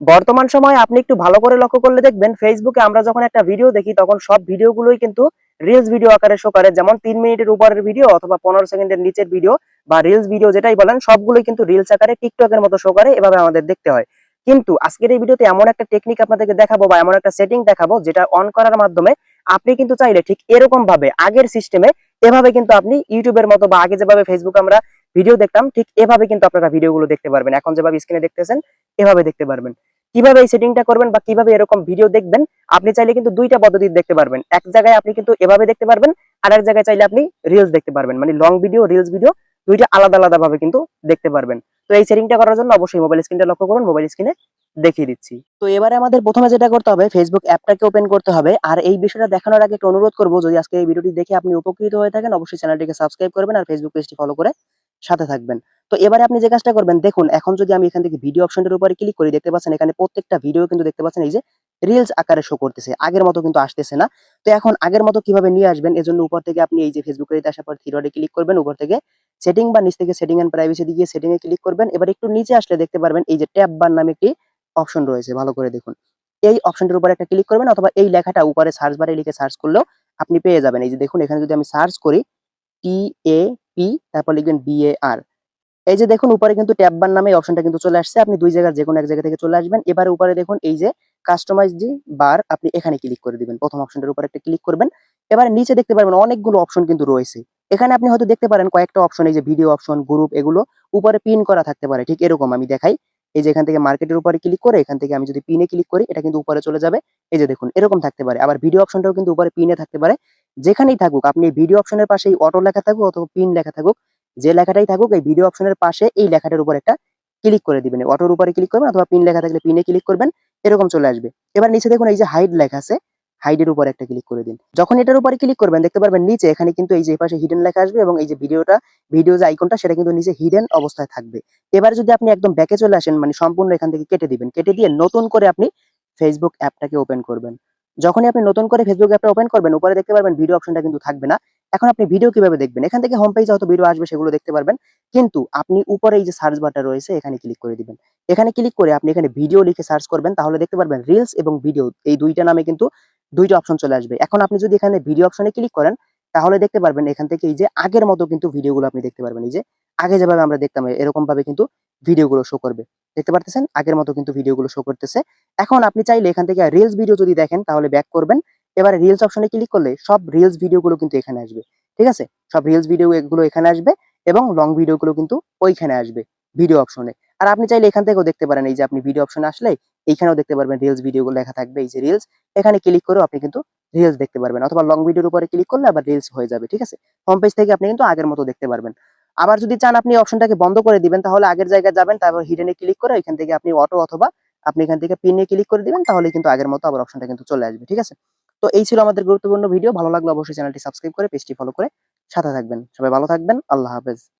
বর্তমান সময়ে আপনি একটু ভালো করে লক্ষ্য করলে দেখবেন ফেসবুকে আমরা যখন একটা ভিডিও দেখি, তখন সব ভিডিওগুলোই কিন্তু রিলস ভিডিও আকারে শো করে। যেমন তিন মিনিটের উপরের ভিডিও অথবা পনেরো সেকেন্ডের নিচের ভিডিও বা রিলস ভিডিও যেটাই বলেন, সবগুলোই কিন্তু রিলস আকারে টিকটকের মতো শো করে, এভাবে আমাদের দেখতে হয়। কিন্তু আজকের এই ভিডিওতে এমন একটা টেকনিক আপনাদেরকে দেখাবো বা এমন একটা সেটিং দেখাবো যেটা অন করার মাধ্যমে আপনি কিন্তু চাইলে ঠিক এরকম ভাবে আগের সিস্টেমে এভাবে কিন্তু আপনি ইউটিউবের মতো বা আগে যেভাবে ফেসবুক আমরা ভিডিও দেখতাম, ঠিক এভাবে কিন্তু আপনারা ভিডিওগুলো দেখতে পারবেন। এখন যেভাবে স্ক্রিনে দেখতেছেন, এভাবে দেখতে পারবেন। কীভাবে এই সেটিংটা করবেন বা কীভাবে এরকম ভিডিও দেখবেন, আপনি চাইলে কিন্তু দুইটা পদ্ধতি দেখতে পারবেন। এক জায়গায় আপনি কিন্তু এভাবে দেখতে পারবেন আর এক জায়গায় চাইলে আপনি রিলস দেখতে পারবেন। মানে লং ভিডিও রিলস ভিডিও দুইটা আলাদা আলাদা ভাবে কিন্তু দেখতে পারবেন। তো এই সেটিংটা করার জন্য অবশ্যই মোবাইল স্ক্রিনটা লক্ষ্য করুন মোবাইল স্ক্রিনে দেখিয়ে দিচ্ছি। তো এবারে আমাদের প্রথমে যেটা করতে হবে ফেসবুক অ্যাপটাকে ওপেন করতে হবে। আর এই বিষয়টা দেখানোর আগে একটা অনুরোধ করব, যদি আজকে এই ভিডিওটি দেখে আপনি উপকৃত হয়ে থাকেন, অবশ্যই চ্যানেলটিকে সাবস্ক্রাইব করবেন আর ফেসবুক পেজটি ফলো করে সাথে থাকবেন। তো এবারে আপনি যে কাজটা করবেন, দেখুন, এখন যদি আমি এখান থেকে ভিডিও অপশনটার উপরে ক্লিক করি, দেখতে পাচ্ছেন এখানে প্রত্যেকটা ভিডিও কিন্তু দেখতে পাচ্ছেন এই যে রিলস আকারে শো করতেছে। আগের মতো কিন্তু আসতেছে না। তো এখন আগের মতো কীভাবে নিয়ে আসবেন, এজন্য উপর থেকে আপনি এই যে ফেসবুকের আসার পর থ্রি ক্লিক করবেন, উপর থেকে সেটিং বা নিচ থেকে সেটিং এন্ড প্রাইভেসি দিয়ে সেটিং এ ক্লিক করবেন। এবার একটু নিচে আসলে দেখতে পারবেন এই যে ট্যাব বার নামে একটি অপশন রয়েছে, ভালো করে দেখুন। এই অপশনটার উপরে একটা ক্লিক করবেন, অথবা এই লেখাটা উপরে সার্চ বারে লিখে সার্চ করলেও আপনি পেয়ে যাবেন। এই যে দেখুন, এখানে যদি আমি সার্চ করি টি এ পি তারপর লিখবেন বি এ আর এই যে দেখুন, উপরে কিন্তু ট্যাব বার নামে অপশনটা কিন্তু চলে আসছে। আপনি দুই জায়গার যে কোনো এক জায়গা থেকে চলে আসবেন। এবারে উপরে দেখুন, এই যে কাস্টমাইজ জি বার, আপনি এখানে ক্লিক করে দিবেন। প্রথম অপশনটার উপরে একটা ক্লিক করবেন। এবার নিচে দেখতে পারবেন অনেকগুলো অপশন কিন্তু রয়েছে। এখানে আপনি হয়তো দেখতে পারেন কয়েকটা অপশন এই যে ভিডিও অপশন গ্রুপ এগুলো উপরে পিন করা থাকতে পারে। ঠিক এরকম আমি দেখাই। এই যে এখান থেকে মার্কেটের উপরে ক্লিক করে, এখান থেকে আমি যদি পিনে ক্লিক করি, এটা কিন্তু উপরে চলে যাবে। এই যে দেখুন, এরকম থাকতে পারে। আবার ভিডিও অপশনটাও কিন্তু উপরে পিনে থাকতে পারে। যেখানেই থাকুক, আপনি ভিডিও অপশনের পাশে এই অটো লেখা থাকুক অথবা পিন লেখা থাকুক, যে লেখাটাই থাকুক, এই ভিডিও অপশনের পাশে এই লেখাটার উপর একটা ক্লিক করে দিবেন। অটোর উপরে ক্লিক করবেন অথবা পিন লেখা থাকলে পিনে ক্লিক করবেন, এরকম চলে আসবে। এবার নিচে দেখুন, এই যে হাইড লেখা আছে হাইডের উপর একটা ক্লিক করে দিন। যখন এটার উপরে ক্লিক করবেন, দেখতে পারবেন নিচে এখানে কিন্তু এই যে পাশে হিডেন লেখা আসবে এবং এই যে ভিডিওটা ভিডিও যে আইকনটা সেটা কিন্তু নিচে হিডেন অবস্থায় থাকবে। এবার যদি আপনি একদম ব্যাকে চলে আসেন মানে সম্পূর্ণ এখান থেকে কেটে দিবেন। কেটে দিয়ে নতুন করে আপনি ফেসবুক অ্যাপটাকে ওপেন করবেন। যখনই আপনি নতুন করে ফেসবুক অ্যাপটা ওপেন করবেন, উপরে দেখতে পারবেন ভিডিও অপশনটা কিন্তু থাকবে না। এখন আপনি ভিডিও কীভাবে দেখবেন? এখান থেকে হোম পেজে হয়তো ভিডিও আসবে, সেগুলো দেখতে পারবেন। কিন্তু আপনি উপরে এই যে সার্চ বারটা রয়েছে, এখানে ক্লিক করে দিবেন। এখানে ক্লিক করে আপনি এখানে ভিডিও লিখে সার্চ করবেন, তাহলে দেখতে পারবেন রিলস এবং ভিডিও এই দুইটা নামে কিন্তু দুইটা অপশন চলে আসবে। এখন আপনি যদি এখানে ভিডিও অপশনে ক্লিক করেন, তাহলে দেখতে পারবেন এখান থেকে এই যে আগের মতো কিন্তু ভিডিওগুলো আপনি দেখতে পারবেন। এই যে আগে যেভাবে আমরা দেখতাম এরকম ভাবে কিন্তু ভিডিওগুলো শো করবে। দেখতে পারতেছেন? আগের মতো কিন্তু ভিডিওগুলো শো করতেছে। এখন আপনি চাইলে এখান থেকে রিলস ভিডিও যদি দেখেন, তাহলে ব্যাক করবেন। এবারে রিলস অপশনে ক্লিক করলে সব রিলস ভিডিওগুলো কিন্তু এখানে আসবে। ঠিক আছে? সব রিলস ভিডিও গুলো এখানে আসবে এবং লং ভিডিওগুলো কিন্তু ওইখানে আসবে ভিডিও অপশনে আর আপনি চাইলে এখান থেকেও দেখতে পারেন, এই যে আপনি ভিডিও অপশনে আসলে, এইখানেও দেখতে পারবেন রিলস ভিডিওগুলো লেখা থাকবে, এই যে রিলস এখানে ক্লিক করেও আপনি কিন্তু রিলস দেখতে পারবেন। অথবা লং ভিডিওর উপরে ক্লিক করলে আবার রিলস হয়ে যাবে, ঠিক আছে? হোম পেজ থেকে আপনি কিন্তু আগের মতো দেখতে পারবেন। আবার যদি চান আপনি অপশনটাকে বন্ধ করে দিবেন, তাহলে আগের জায়গায় যাবেন, তারপর হিডেনে ক্লিক করে এখান থেকে আপনি অটো অথবা আপনি এখান থেকে পিনে ক্লিক করে দিবেন, তাহলে কিন্তু আগের মতো আবার অপশনটা কিন্তু চলে আসবে, ঠিক আছে? তো এই ছিল আমাদের গুরুত্বপূর্ণ ভিডিও ভালো লাগলে অবশ্যই চ্যানেলটি সাবস্ক্রাইব করে পেজটি ফলো করে সাথে থাকবেন। সবাই ভালো থাকবেন, আল্লাহ হাফেজ।